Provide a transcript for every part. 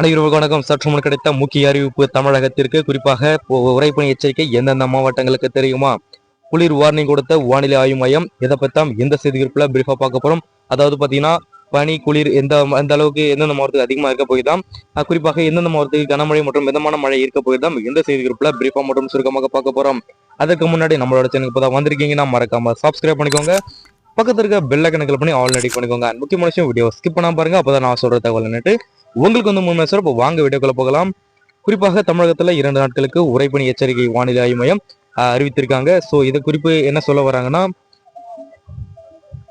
அனைவருக்கும் வணக்கம். சற்று முன் கிடைத்த முக்கிய அறிவிப்பு தமிழகத்திற்கு. குறிப்பாக உரைப்பணி எச்சரிக்கை எந்தெந்த மாவட்டங்களுக்கு தெரியுமா? குளிர் வார்னிங் கொடுத்த வானிலை ஆய்வு மையம் இதை பத்தாம் எந்த செய்தி குறிப்பில் பிரீஃபாக பார்க்க போறோம்? அதாவது பாத்தீங்கன்னா பனி குளிர் எந்த எந்த அளவுக்கு எந்தெந்த மாவட்டத்துக்கு அதிகமாக இருக்க போய்தான் குறிப்பாக எந்தெந்த மாவட்டத்துக்கு கனமழை மற்றும் மிதமான மழை இருக்க போய்தான் எந்த செய்தி குறிப்பில் பிரீஃபாக மற்றும் சுருக்கமாக பார்க்க போறோம்? அதுக்கு முன்னாடி நம்மளோட சேனலுக்கு இப்போ தான் வந்திருக்கீங்கன்னா மறக்காம சப்ஸ்கிரைப் பண்ணிக்கோங்க. பக்கத்தில் இருக்க பெல்ல கணக்கில் பண்ணி ஆல்ரெடி பண்ணிக்கோங்க. அண்ட் முக்கியமான விஷயம் வீடியோ ஸ்கிப் பண்ணாம பாருங்க. அப்போ நான் சொல்கிற தகவல் நின்று உங்களுக்கு வந்து மூணு சார் இப்போ வாங்க வீடியோக்குள்ள போகலாம். குறிப்பாக தமிழகத்தில் இரண்டு நாட்களுக்கு உரைப்பணி எச்சரிக்கை வானிலை ஆய்வு மையம் அறிவித்திருக்காங்க. ஸோ இது குறிப்பு என்ன சொல்ல வராங்கன்னா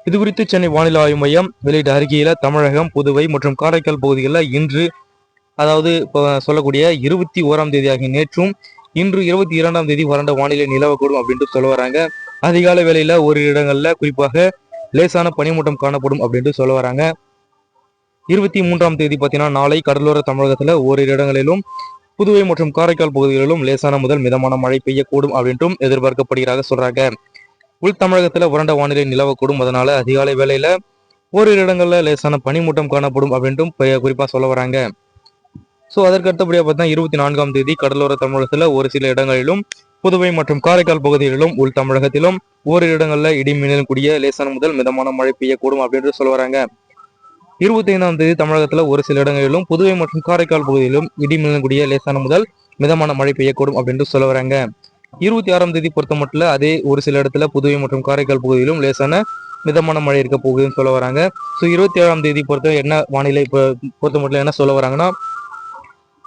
இது குறித்து சென்னை வானிலை ஆய்வு மையம் வெளியிட்ட அறிக்கையில தமிழகம் புதுவை மற்றும் காரைக்கால் பகுதிகளில் இன்று அதாவது இப்போ சொல்லக்கூடிய இருபத்தி ஓராம் தேதி ஆகிய நேற்றும் இன்று இருபத்தி இரண்டாம் தேதி வறண்ட வானிலை நிலவக்கூடும் அப்படின்ட்டு சொல்ல வராங்க. அதிகாலை வேலையில ஒரு இடங்கள்ல குறிப்பாக லேசான பனிமூட்டம் காணப்படும் அப்படின்ட்டு சொல்ல வராங்க. இருபத்தி மூன்றாம் தேதி பார்த்தீங்கன்னா நாளை கடலோர தமிழகத்துல ஓரிரு இடங்களிலும் புதுவை மற்றும் காரைக்கால் பகுதிகளிலும் லேசான முதல் மிதமான மழை பெய்யக்கூடும் அப்படின்ட்டும் எதிர்பார்க்கப்படுகிறாங்க சொல்றாங்க. உள் தமிழகத்துல வறண்ட வானிலை நிலவக்கூடும். அதனால அதிகாலை வேலையில ஓரிரு இடங்கள்ல லேசான பனிமூட்டம் காணப்படும் அப்படின்ட்டும் குறிப்பா சொல்ல வராங்க. ஸோ அதற்கு அடுத்தபடியாக பார்த்தா இருபத்தி நான்காம் தேதி கடலோர தமிழகத்துல ஒரு சில இடங்களிலும் புதுவை மற்றும் காரைக்கால் பகுதிகளிலும் உள் தமிழகத்திலும் ஓரிரு இடங்கள்ல இடி மின்னல் கூடிய லேசான முதல் மிதமான மழை பெய்யக்கூடும் அப்படின்னு சொல்ல வராங்க இருபத்தி ஐந்தாம் தேதி தமிழகத்துல ஒரு சில இடங்களிலும் புதுவை மற்றும் காரைக்கால் பகுதியிலும் இடி மின்னல் கூடிய லேசான முதல் மிதமான மழை பெய்யக்கூடும் அப்படின்னு சொல்ல வராங்க இருபத்தி ஆறாம் தேதி பொறுத்த மட்டும் அதே ஒரு சில இடத்துல புதுவை மற்றும் காரைக்கால் பகுதியிலும் லேசான மிதமான மழை இருக்க போகுதுன்னு சொல்ல வராங்க ஸோ இருபத்தி ஏழாம் தேதி பொறுத்த என்ன வானிலை பொ- பொறுத்த மட்டும் என்ன சொல்ல வராங்கன்னா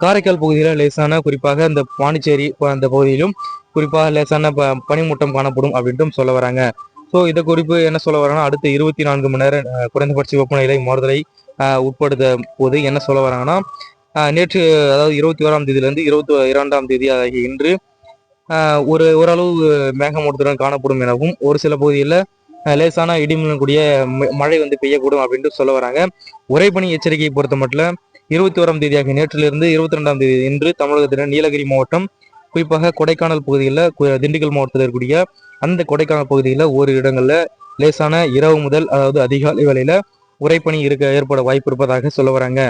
காரைக்கால் பகுதியில் லேசான குறிப்பாக இந்த பாண்டிச்சேரி அந்த பகுதியிலும் குறிப்பாக லேசான ப பனிமூட்டம் காணப்படும் அப்படின்ட்டும் சொல்ல வராங்க. ஸோ இதை குறிப்பு என்ன சொல்ல வராங்கன்னா அடுத்த இருபத்தி நான்கு மணி நேரம் குறைந்தபட்ச வெப்பநிலை மாறுதலை உட்படுத்த போது என்ன சொல்ல வராங்கன்னா நேற்று அதாவது இருபத்தி ஓராம் தேதியிலிருந்து இருபத்தி இரண்டாம் தேதி ஆகிய இன்று ஒரு ஓரளவு மேகமூட்டத்துடன் காணப்படும் எனவும் ஒரு சில பகுதிகளில் லேசான இடிமுடன் கூடிய ம- மழை வந்து பெய்யக்கூடும் அப்படின்ட்டு சொல்ல வராங்க. உறைபனி எச்சரிக்கையை பொறுத்த மட்டும் இருபத்தி ஓராம் தேதியாகிய நேற்றிலிருந்து இருபத்தி ரெண்டாம் தேதி இன்று தமிழகத்தின் நீலகிரி மாவட்டம் குறிப்பாக கொடைக்கானல் பகுதியில் திண்டுக்கல் மாவட்டத்தில் இருக்கக்கூடிய அந்த கொடைக்கானல் பகுதியில் ஒரு இடங்களில் லேசான இரவு முதல் அதாவது அதிகாலை வேலையில் உரைப்பணி இருக்க ஏற்பட வாய்ப்பு இருப்பதாக சொல்ல வராங்க.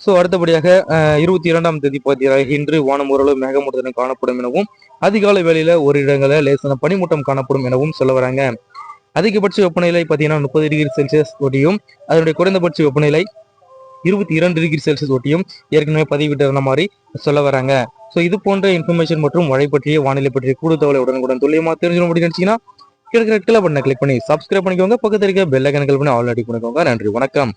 ஸோ அடுத்தபடியாக அஹ், இருபத்தி இரண்டாம் தேதி பார்த்தீங்கன்னா இன்று வானம் ஓரளவு மேகமூட்டத்துடன் காணப்படும் எனவும் அதிகாலை வேளையில் ஒரு இடங்களில் லேசான பனிமூட்டம் காணப்படும் எனவும் சொல்ல வராங்க. அதிகபட்ச வெப்பநிலை பார்த்தீங்கன்னா முப்பது டிகிரி செல்சியஸ் ஒட்டியும் அதனுடைய குறைந்தபட்ச வெப்பநிலை இருபத்தி இரண்டு டிகிரி செல்சியஸ் ஒட்டியும் ஏற்கனவே பதிவிட்டிருந்த மாதிரி சொல்ல வராங்க. ஸோ இது போன்ற இன்ஃபர்மேஷன் மற்றும் மழை பற்றிய வானிலை பற்றிய கூடுதல் தகவலை உடனுக்குடன் துல்லியமா தெரிஞ்சுக்கணும் அப்படின்னு நினைச்சீங்கன்னா கிழக்கு கிளப் பண்ண கிளிக் பண்ணி சப்ஸ்கிரைப் பண்ணிக்கோங்க. பக்கத்துல இருக்க பெல் ஐக்கன் கிளிக் பண்ணி ஆல்ரெடி பண்ணிக்கோங்க நன்றி வணக்கம்.